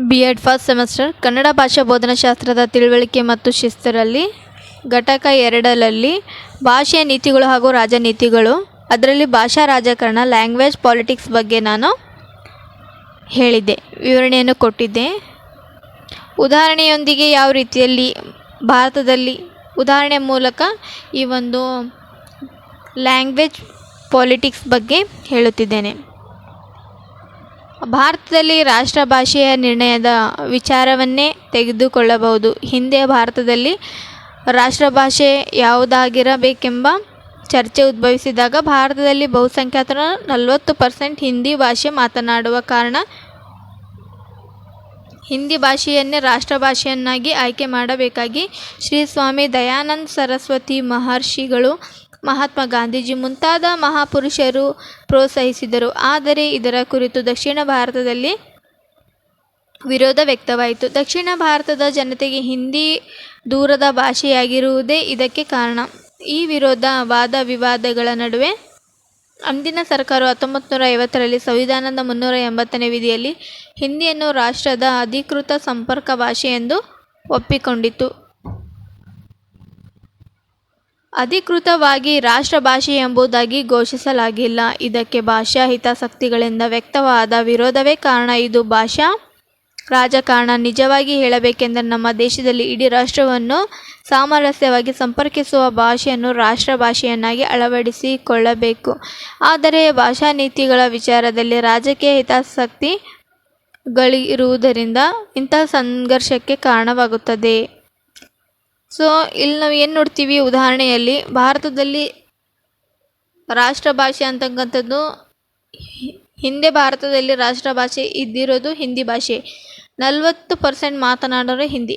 B Ed first semester Kannada ಭಾಷಾ ಬೋಧನಾಶಾಸ್ತ್ರದ ತಿಳುವಳಿಕೆ ಮತ್ತು ಶಿಸ್ತರಲ್ಲಿ, ಘಟಕ ಎರಡರಲ್ಲಿ ಭಾಷೆಯ ನೀತಿಗಳು ಹಾಗೂ ರಾಜನೀತಿಗಳು. ಅದರಲ್ಲಿ ಭಾಷಾ ರಾಜಕಾರಣ ಲ್ಯಾಂಗ್ವೇಜ್ ಪಾಲಿಟಿಕ್ಸ್ ಬಗ್ಗೆ ನಾನು ಹೇಳಿದ್ದೆ, ವಿವರಣೆಯನ್ನು ಕೊಟ್ಟಿದ್ದೆ. ಉದಾಹರಣೆಯೊಂದಿಗೆ ಯಾವ ರೀತಿಯಲ್ಲಿ ಭಾರತದಲ್ಲಿ, ಉದಾಹರಣೆ ಮೂಲಕ ಈ ಒಂದು ಲ್ಯಾಂಗ್ವೇಜ್ ಪಾಲಿಟಿಕ್ಸ್ ಬಗ್ಗೆ ಹೇಳುತ್ತಿದ್ದೇನೆ. ಭಾರತದಲ್ಲಿ ರಾಷ್ಟ್ರ ಭಾಷೆಯ ನಿರ್ಣಯದ ವಿಚಾರವನ್ನೇ ತೆಗೆದುಕೊಳ್ಳಬಹುದು. ಹಿಂದೆ ಭಾರತದಲ್ಲಿ ರಾಷ್ಟ್ರ ಭಾಷೆ ಯಾವುದಾಗಿರಬೇಕೆಂಬ ಚರ್ಚೆ ಉದ್ಭವಿಸಿದಾಗ ಭಾರತದಲ್ಲಿ ಬಹುಸಂಖ್ಯಾತರ ನಲವತ್ತು ಪರ್ಸೆಂಟ್ ಹಿಂದಿ ಭಾಷೆ ಮಾತನಾಡುವ ಕಾರಣ ಹಿಂದಿ ಭಾಷೆಯನ್ನೇ ರಾಷ್ಟ್ರ ಭಾಷೆಯನ್ನಾಗಿ ಆಯ್ಕೆ ಮಾಡಬೇಕಾಗಿ ಶ್ರೀ ಸ್ವಾಮಿ ದಯಾನಂದ ಸರಸ್ವತಿ ಮಹರ್ಷಿಗಳು ಮಹಾತ್ಮ ಗಾಂಧೀಜಿ ಮುಂತಾದ ಮಹಾಪುರುಷರು ಪ್ರೋತ್ಸಾಹಿಸಿದರು. ಆದರೆ ಇದರ ಕುರಿತು ದಕ್ಷಿಣ ಭಾರತದಲ್ಲಿ ವಿರೋಧ ವ್ಯಕ್ತವಾಯಿತು. ದಕ್ಷಿಣ ಭಾರತದ ಜನತೆಗೆ ಹಿಂದಿ ದೂರದ ಭಾಷೆಯಾಗಿರುವುದೇ ಇದಕ್ಕೆ ಕಾರಣ. ಈ ವಿರೋಧ, ವಾದ ವಿವಾದಗಳ ನಡುವೆ ಅಂದಿನ ಸರ್ಕಾರವು ಹತ್ತೊಂಬತ್ತು ನೂರ ಐವತ್ತರಲ್ಲಿ ಸಂವಿಧಾನದ ಮುನ್ನೂರ ಎಂಬತ್ತನೇ ವಿಧಿಯಲ್ಲಿ ಹಿಂದಿಯನ್ನು ರಾಷ್ಟ್ರದ ಅಧಿಕೃತ ಸಂಪರ್ಕ ಭಾಷೆ ಎಂದು ಒಪ್ಪಿಕೊಂಡಿತು ಅಧಿಕೃತವಾಗಿ ರಾಷ್ಟ್ರ ಭಾಷೆ ಎಂಬುದಾಗಿ ಘೋಷಿಸಲಾಗಿಲ್ಲ. ಇದಕ್ಕೆ ಭಾಷಾ ಹಿತಾಸಕ್ತಿಗಳಿಂದ ವ್ಯಕ್ತವಾದ ವಿರೋಧವೇ ಕಾರಣ ಇದು. ಭಾಷಾ ರಾಜಕಾರಣ ನಿಜವಾಗಿ ಹೇಳಬೇಕೆಂದರೆ ನಮ್ಮ ದೇಶದಲ್ಲಿ ಇಡೀ ರಾಷ್ಟ್ರವನ್ನು ಸಾಮರಸ್ಯವಾಗಿ ಸಂಪರ್ಕಿಸುವ ಭಾಷೆಯನ್ನು ರಾಷ್ಟ್ರ ಭಾಷೆಯನ್ನಾಗಿ ಅಳವಡಿಸಿಕೊಳ್ಳಬೇಕು. ಆದರೆ ಭಾಷಾ ನೀತಿಗಳ ವಿಚಾರದಲ್ಲಿ ರಾಜಕೀಯ ಹಿತಾಸಕ್ತಿಗಳಿರುವುದರಿಂದ ಇಂತಹ ಸಂಘರ್ಷಕ್ಕೆ ಕಾರಣವಾಗುತ್ತದೆ. ಸೊ ಇಲ್ಲಿ ನಾವು ಏನು ನೋಡ್ತೀವಿ ಉದಾಹರಣೆಯಲ್ಲಿ, ಭಾರತದಲ್ಲಿ ರಾಷ್ಟ್ರ ಭಾಷೆ ಅಂತಕ್ಕಂಥದ್ದು, ಹಿಂದೆ ಭಾರತದಲ್ಲಿ ರಾಷ್ಟ್ರ ಭಾಷೆ ಇದ್ದಿರೋದು ಹಿಂದಿ ಭಾಷೆ. ನಲವತ್ತು ಪರ್ಸೆಂಟ್ ಮಾತನಾಡೋರು ಹಿಂದಿ.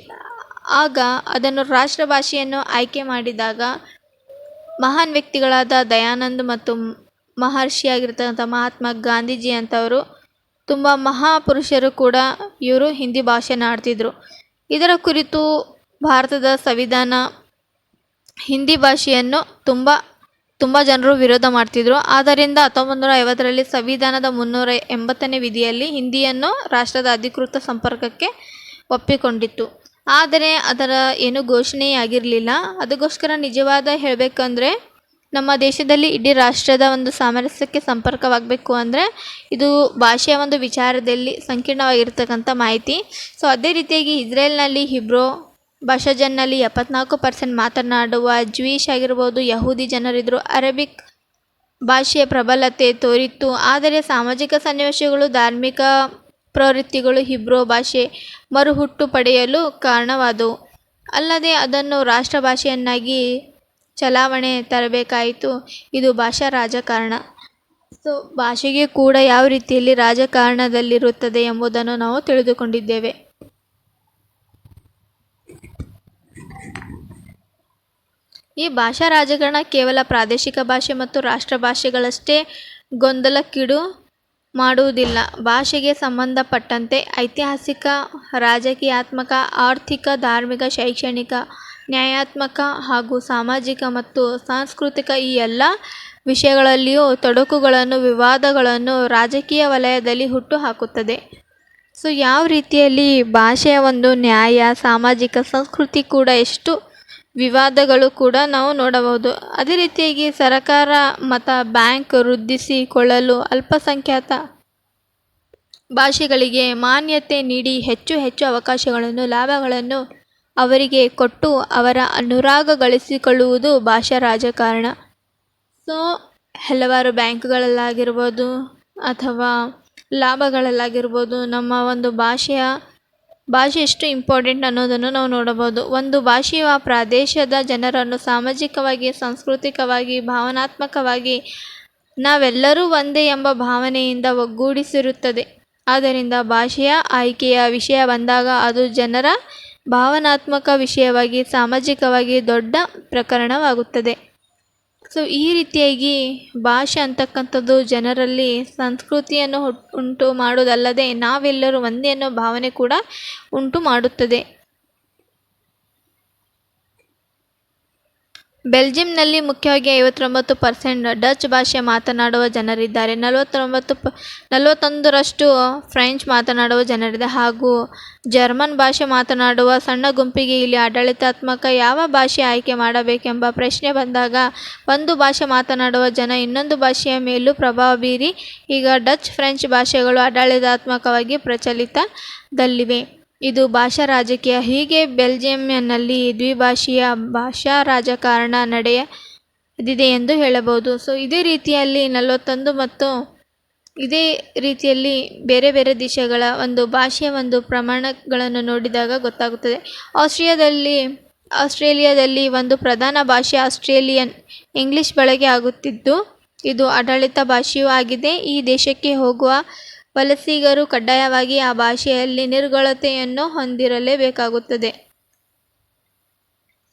ಆಗ ಅದನ್ನು ರಾಷ್ಟ್ರ ಭಾಷೆಯನ್ನು ಆಯ್ಕೆ ಮಾಡಿದಾಗ, ಮಹಾನ್ ವ್ಯಕ್ತಿಗಳಾದ ದಯಾನಂದ್ ಮತ್ತು ಮಹರ್ಷಿಯಾಗಿರ್ತಕ್ಕಂಥ ಮಹಾತ್ಮ ಗಾಂಧೀಜಿ ಅಂತವರು, ತುಂಬ ಮಹಾಪುರುಷರು ಕೂಡ ಇವರು ಹಿಂದಿ ಭಾಷೆನ ಆಡ್ತಿದ್ರು. ಇದರ ಕುರಿತು ಭಾರತದ ಸಂವಿಧಾನ ಹಿಂದಿ ಭಾಷೆಯನ್ನು ತುಂಬ ತುಂಬ ಜನರು ವಿರೋಧ ಮಾಡ್ತಿದ್ರು. ಆದ್ದರಿಂದ ಹತ್ತೊಂಬತ್ತು ನೂರ ಐವತ್ತರಲ್ಲಿ ಸಂವಿಧಾನದ ಮುನ್ನೂರ ಎಂಬತ್ತನೇ ವಿಧಿಯಲ್ಲಿ ಹಿಂದಿಯನ್ನು ರಾಷ್ಟ್ರದ ಅಧಿಕೃತ ಸಂಪರ್ಕಕ್ಕೆ ಒಪ್ಪಿಕೊಂಡಿತ್ತು. ಆದರೆ ಅದರ ಏನು ಘೋಷಣೆಯಾಗಿರಲಿಲ್ಲ. ಅದಕ್ಕೋಸ್ಕರ ನಿಜವಾದ ಹೇಳಬೇಕಂದ್ರೆ, ನಮ್ಮ ದೇಶದಲ್ಲಿ ಇಡೀ ರಾಷ್ಟ್ರದ ಒಂದು ಸಾಮರಸ್ಯಕ್ಕೆ ಸಂಪರ್ಕವಾಗಬೇಕು ಅಂದರೆ ಇದು ಭಾಷೆಯ ಒಂದು ವಿಚಾರದಲ್ಲಿ ಸಂಕೀರ್ಣವಾಗಿರ್ತಕ್ಕಂಥ ಮಾಹಿತಿ. ಸೊ ಅದೇ ರೀತಿಯಾಗಿ ಇಸ್ರೇಲ್ನಲ್ಲಿ ಹಿಬ್ರೋ ಭಾಷಾಜನ್ನಲ್ಲಿ ಎಪ್ಪತ್ನಾಲ್ಕು ಪರ್ಸೆಂಟ್ ಮಾತನಾಡುವ ಜ್ಯೂಯಿಶ್ ಆಗಿರ್ಬೋದು, ಯಹೂದಿ ಜನರಿದ್ದರು ಅರೇಬಿಕ್ ಭಾಷೆಯ ಪ್ರಬಲತೆ ತೋರಿತ್ತು. ಆದರೆ ಸಾಮಾಜಿಕ ಸನ್ನಿವೇಶಗಳು, ಧಾರ್ಮಿಕ ಪ್ರವೃತ್ತಿಗಳು ಹಿಬ್ರೋ ಭಾಷೆ ಮರುಹುಟ್ಟು ಪಡೆಯಲು ಕಾರಣವಾದವು. ಅಲ್ಲದೆ ಅದನ್ನು ರಾಷ್ಟ್ರ ಭಾಷೆಯನ್ನಾಗಿ ಚಲಾವಣೆ ತರಬೇಕಾಯಿತು. ಇದು ಭಾಷಾ ರಾಜಕಾರಣ. ಸೊ, ಭಾಷೆಗೆ ಕೂಡ ಯಾವ ರೀತಿಯಲ್ಲಿ ರಾಜಕಾರಣದಲ್ಲಿರುತ್ತದೆ ಎಂಬುದನ್ನು ನಾವು ತಿಳಿದುಕೊಂಡಿದ್ದೇವೆ. ಈ ಭಾಷಾ ರಾಜಕಾರಣ ಕೇವಲ ಪ್ರಾದೇಶಿಕ ಭಾಷೆ ಮತ್ತು ರಾಷ್ಟ್ರ ಭಾಷೆಗಳಷ್ಟೇ ಗೊಂದಲಕ್ಕೀಡು ಮಾಡುವುದಿಲ್ಲ. ಭಾಷೆಗೆ ಸಂಬಂಧಪಟ್ಟಂತೆ ಐತಿಹಾಸಿಕ, ರಾಜಕೀಯಾತ್ಮಕ, ಆರ್ಥಿಕ, ಧಾರ್ಮಿಕ, ಶೈಕ್ಷಣಿಕ, ನ್ಯಾಯಾತ್ಮಕ ಹಾಗೂ ಸಾಮಾಜಿಕ ಮತ್ತು ಸಾಂಸ್ಕೃತಿಕ ಈ ಎಲ್ಲ ವಿಷಯಗಳಲ್ಲಿಯೂ ತೊಡಕುಗಳನ್ನು, ವಿವಾದಗಳನ್ನು ರಾಜಕೀಯ ವಲಯದಲ್ಲಿ ಹುಟ್ಟುಹಾಕುತ್ತದೆ ಸೊ ಯಾವ ರೀತಿಯಲ್ಲಿ ಭಾಷೆಯ ಒಂದು ನ್ಯಾಯ, ಸಾಮಾಜಿಕ ಸಂಸ್ಕೃತಿ ಕೂಡ ಎಷ್ಟು ವಿವಾದಗಳು ಕೂಡ ನಾವು ನೋಡಬಹುದು. ಅದೇ ರೀತಿಯಾಗಿ ಸರಕಾರ ಮತ್ತು ಬ್ಯಾಂಕ್ ವೃದ್ಧಿಸಿಕೊಳ್ಳಲು ಅಲ್ಪಸಂಖ್ಯಾತ ಭಾಷೆಗಳಿಗೆ ಮಾನ್ಯತೆ ನೀಡಿ ಹೆಚ್ಚು ಹೆಚ್ಚು ಅವಕಾಶಗಳನ್ನು, ಲಾಭಗಳನ್ನು ಅವರಿಗೆ ಕೊಟ್ಟು ಅವರ ಅನುರಾಗ ಗಳಿಸಿಕೊಳ್ಳುವುದು ಭಾಷಾ ರಾಜಕಾರಣ. ಸೊ ಹಲವಾರು ಬ್ಯಾಂಕ್ಗಳಲ್ಲಾಗಿರ್ಬೋದು ಅಥವಾ ಲಾಭಗಳಲ್ಲಾಗಿರ್ಬೋದು. ನಮ್ಮ ಒಂದು ಭಾಷೆಯ, ಭಾಷೆ ಎಷ್ಟು ಇಂಪಾರ್ಟೆಂಟ್ ಅನ್ನೋದನ್ನು ನಾವು ನೋಡಬಹುದು. ಒಂದು ಭಾಷೆಯು ಆ ಪ್ರದೇಶದ ಜನರನ್ನು ಸಾಮಾಜಿಕವಾಗಿ, ಸಾಂಸ್ಕೃತಿಕವಾಗಿ, ಭಾವನಾತ್ಮಕವಾಗಿ ನಾವೆಲ್ಲರೂ ಒಂದೇ ಎಂಬ ಭಾವನೆಯಿಂದ ಒಗ್ಗೂಡಿಸಿರುತ್ತದೆ. ಆದ್ದರಿಂದ ಭಾಷೆಯ ಆಯ್ಕೆಯ ವಿಷಯ ಬಂದಾಗ ಅದು ಜನರ ಭಾವನಾತ್ಮಕ ವಿಷಯವಾಗಿ, ಸಾಮಾಜಿಕವಾಗಿ ದೊಡ್ಡ ಪ್ರಕರಣವಾಗುತ್ತದೆ. ಸೊ ಈ ರೀತಿಯಾಗಿ ಭಾಷೆ ಅಂತಕ್ಕಂಥದ್ದು ಜನರಲ್ಲಿ ಸಂಸ್ಕೃತಿಯನ್ನು ಹುಟ್ ಉಂಟು ಮಾಡೋದಲ್ಲದೆ ನಾವೆಲ್ಲರೂ ಒಂದೇ ಅನ್ನೋ ಭಾವನೆ ಕೂಡ ಉಂಟು ಮಾಡುತ್ತದೆ. ಬೆಲ್ಜಿಯಂನಲ್ಲಿ ಮುಖ್ಯವಾಗಿ ಐವತ್ತೊಂಬತ್ತು ಪರ್ಸೆಂಟ್ ಡಚ್ ಭಾಷೆ ಮಾತನಾಡುವ ಜನರಿದ್ದಾರೆ. ನಲವತ್ತೊಂಬತ್ತು ಪ, ನಲವತ್ತೊಂದರಷ್ಟು ಫ್ರೆಂಚ್ ಮಾತನಾಡುವ ಜನರಿದೆ. ಹಾಗೂ ಜರ್ಮನ್ ಭಾಷೆ ಮಾತನಾಡುವ ಸಣ್ಣ ಗುಂಪಿಗೆ ಇಲ್ಲಿ ಆಡಳಿತಾತ್ಮಕ ಯಾವ ಭಾಷೆ ಆಯ್ಕೆ ಮಾಡಬೇಕೆಂಬ ಪ್ರಶ್ನೆ ಬಂದಾಗ, ಒಂದು ಭಾಷೆ ಮಾತನಾಡುವ ಜನ ಇನ್ನೊಂದು ಭಾಷೆಯ ಮೇಲೂ ಪ್ರಭಾವ ಬೀರಿ ಈಗ ಡಚ್ ಫ್ರೆಂಚ್ ಭಾಷೆಗಳು ಆಡಳಿತಾತ್ಮಕವಾಗಿ ಪ್ರಚಲಿತದಲ್ಲಿವೆ. ಇದು ಭಾಷಾ ರಾಜಕೀಯ. ಹೀಗೆ ಬೆಲ್ಜಿಯಂನಲ್ಲಿ ದ್ವಿಭಾಷೀಯ ಭಾಷಾ ರಾಜಕಾರಣ ನಡೆಯದಿದೆ ಎಂದು ಹೇಳಬಹುದು. ಸೊ, ಇದೇ ರೀತಿಯಲ್ಲಿ ನಲವತ್ತೊಂದು ಮತ್ತು ಇದೇ ರೀತಿಯಲ್ಲಿ ಬೇರೆ ಬೇರೆ ದೇಶಗಳ ಒಂದು ಭಾಷೆಯ ಒಂದು ಪ್ರಮಾಣಗಳನ್ನು ನೋಡಿದಾಗ ಗೊತ್ತಾಗುತ್ತದೆ. ಆಸ್ಟ್ರಿಯಾದಲ್ಲಿ, ಆಸ್ಟ್ರೇಲಿಯಾದಲ್ಲಿ ಒಂದು ಪ್ರಧಾನ ಭಾಷೆ ಆಸ್ಟ್ರೇಲಿಯನ್ ಇಂಗ್ಲಿಷ್ ಬಳಕೆ ಆಗುತ್ತಿದ್ದು, ಇದು ಆಡಳಿತ ಭಾಷೆಯೂ ಆಗಿದೆ. ಈ ದೇಶಕ್ಕೆ ಹೋಗುವ ವಲಸಿಗರು ಕಡ್ಡಾಯವಾಗಿ ಆ ಭಾಷೆಯಲ್ಲಿ ನಿರ್ಗಳತೆಯನ್ನು ಹೊಂದಿರಲೇಬೇಕಾಗುತ್ತದೆ.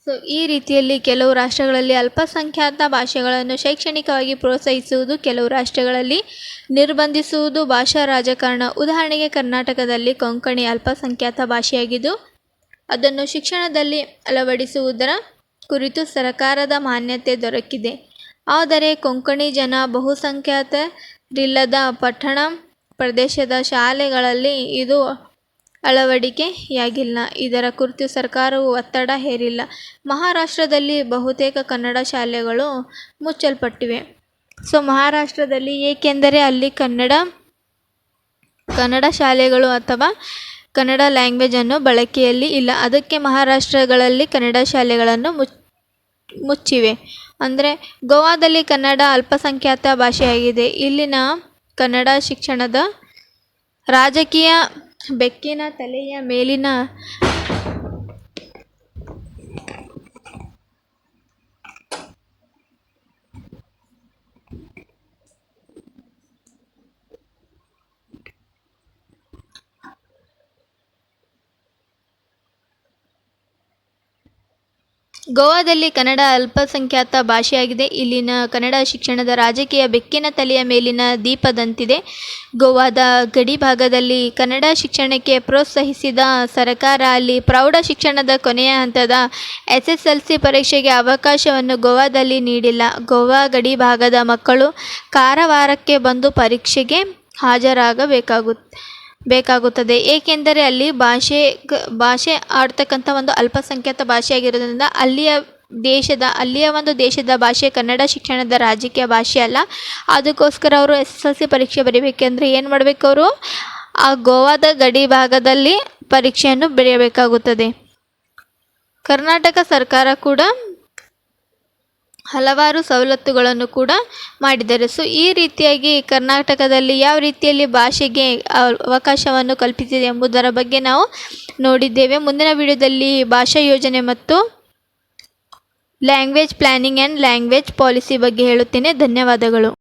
ಸೊ ಈ ರೀತಿಯಲ್ಲಿ ಕೆಲವು ರಾಷ್ಟ್ರಗಳಲ್ಲಿ ಅಲ್ಪಸಂಖ್ಯಾತ ಭಾಷೆಗಳನ್ನು ಶೈಕ್ಷಣಿಕವಾಗಿ ಪ್ರೋತ್ಸಾಹಿಸುವುದು, ಕೆಲವು ರಾಷ್ಟ್ರಗಳಲ್ಲಿ ನಿರ್ಬಂಧಿಸುವುದು ಭಾಷಾ ರಾಜಕಾರಣ. ಉದಾಹರಣೆಗೆ ಕರ್ನಾಟಕದಲ್ಲಿ ಕೊಂಕಣಿ ಅಲ್ಪಸಂಖ್ಯಾತ ಭಾಷೆಯಾಗಿದ್ದು, ಅದನ್ನು ಶಿಕ್ಷಣದಲ್ಲಿ ಅಳವಡಿಸುವುದರ ಕುರಿತು ಸರಕಾರದ ಮಾನ್ಯತೆ ದೊರಕಿದೆ. ಆದರೆ ಕೊಂಕಣಿ ಜನ ಬಹುಸಂಖ್ಯಾತರಿಲ್ಲದ ಪಟ್ಟಣ ಪ್ರದೇಶದ ಶಾಲೆಗಳಲ್ಲಿ ಇದು ಅಳವಡಿಕೆಯಾಗಿಲ್ಲ. ಇದರ ಕುರಿತು ಸರ್ಕಾರವು ಒತ್ತಡ ಹೇರಿಲ್ಲ. ಮಹಾರಾಷ್ಟ್ರದಲ್ಲಿ ಬಹುತೇಕ ಕನ್ನಡ ಶಾಲೆಗಳು ಮುಚ್ಚಲ್ಪಟ್ಟಿವೆ. ಸೊ, ಮಹಾರಾಷ್ಟ್ರದಲ್ಲಿ ಏಕೆಂದರೆ ಅಲ್ಲಿ ಕನ್ನಡ ಕನ್ನಡ ಶಾಲೆಗಳು ಅಥವಾ ಕನ್ನಡ ಲ್ಯಾಂಗ್ವೇಜನ್ನು ಬಳಕೆಯಲ್ಲಿ ಇಲ್ಲ. ಅದಕ್ಕೆ ಮಹಾರಾಷ್ಟ್ರಗಳಲ್ಲಿ ಕನ್ನಡ ಶಾಲೆಗಳನ್ನು ಮುಚ್ ಮುಚ್ಚಿವೆ. ಅಂದರೆ ಗೋವಾದಲ್ಲಿ ಕನ್ನಡ ಅಲ್ಪಸಂಖ್ಯಾತ ಭಾಷೆಯಾಗಿದೆ. ಇಲ್ಲಿನ ಕನ್ನಡ ಶಿಕ್ಷಣದ ರಾಜಕೀಯ ಬೆಕ್ಕಿನ ತಲೆಯ ಮೇಲಿನ ಗೋವಾದಲ್ಲಿ ಕನ್ನಡ ಅಲ್ಪಸಂಖ್ಯಾತ ಭಾಷೆಯಾಗಿದೆ. ಇಲ್ಲಿನ ಕನ್ನಡ ಶಿಕ್ಷಣದ ರಾಜಕೀಯ ಬೆಕ್ಕಿನ ತಲೆಯ ಮೇಲಿನ ದೀಪದಂತಿದೆ ಗೋವಾದ ಗಡಿ ಭಾಗದಲ್ಲಿ ಕನ್ನಡ ಶಿಕ್ಷಣಕ್ಕೆ ಪ್ರೋತ್ಸಾಹಿಸಿದ ಸರ್ಕಾರ, ಅಲ್ಲಿ ಪ್ರೌಢ ಶಿಕ್ಷಣದ ಕೊನೆಯ ಹಂತದ ಎಸ್ ಪರೀಕ್ಷೆಗೆ ಅವಕಾಶವನ್ನು ಗೋವಾದಲ್ಲಿ ನೀಡಿಲ್ಲ. ಗೋವಾ ಗಡಿ ಭಾಗದ ಮಕ್ಕಳು ಕಾರವಾರಕ್ಕೆ ಬಂದು ಪರೀಕ್ಷೆಗೆ ಹಾಜರಾಗಬೇಕಾಗು ಬೇಕಾಗುತ್ತದೆ. ಏಕೆಂದರೆ ಅಲ್ಲಿ ಭಾಷೆ ಭಾಷೆ ಆಡ್ತಕ್ಕಂಥ ಒಂದು ಅಲ್ಪಸಂಖ್ಯಾತ ಭಾಷೆಯಾಗಿರೋದ್ರಿಂದ ಅಲ್ಲಿಯ ದೇಶದ, ಅಲ್ಲಿಯ ಒಂದು ದೇಶದ ಭಾಷೆ ಕನ್ನಡ ಶಿಕ್ಷಣದ ರಾಜಕೀಯ ಭಾಷೆ ಅಲ್ಲ. ಅದಕ್ಕೋಸ್ಕರ ಅವರು ಎಸ್ ಎಸ್ ಎಲ್ ಸಿ ಪರೀಕ್ಷೆ ಬರೀಬೇಕೆಂದರೆ ಏನು ಮಾಡಬೇಕು ಅವರು? ಆ ಗೋವಾದ ಗಡಿ ಭಾಗದಲ್ಲಿ ಪರೀಕ್ಷೆಯನ್ನು ಬರೆಯಬೇಕಾಗುತ್ತದೆ ಕರ್ನಾಟಕ ಸರ್ಕಾರ ಕೂಡ ಹಲವಾರು ಸವಲತ್ತುಗಳನ್ನು ಕೂಡ ಮಾಡಿದ್ದಾರೆ. ಸೊ ಈ ರೀತಿಯಾಗಿ ಕರ್ನಾಟಕದಲ್ಲಿ ಯಾವ ರೀತಿಯಲ್ಲಿ ಭಾಷೆಗೆ ಅವಕಾಶವನ್ನು ಕಲ್ಪಿಸಿದೆ ಎಂಬುದರ ಬಗ್ಗೆ ನಾವು ನೋಡಿದ್ದೇವೆ. ಮುಂದಿನ ವಿಡಿಯೋದಲ್ಲಿ ಭಾಷಾ ಯೋಜನೆ ಮತ್ತು language planning and language policy ಬಗ್ಗೆ ಹೇಳುತ್ತೇನೆ. ಧನ್ಯವಾದಗಳು.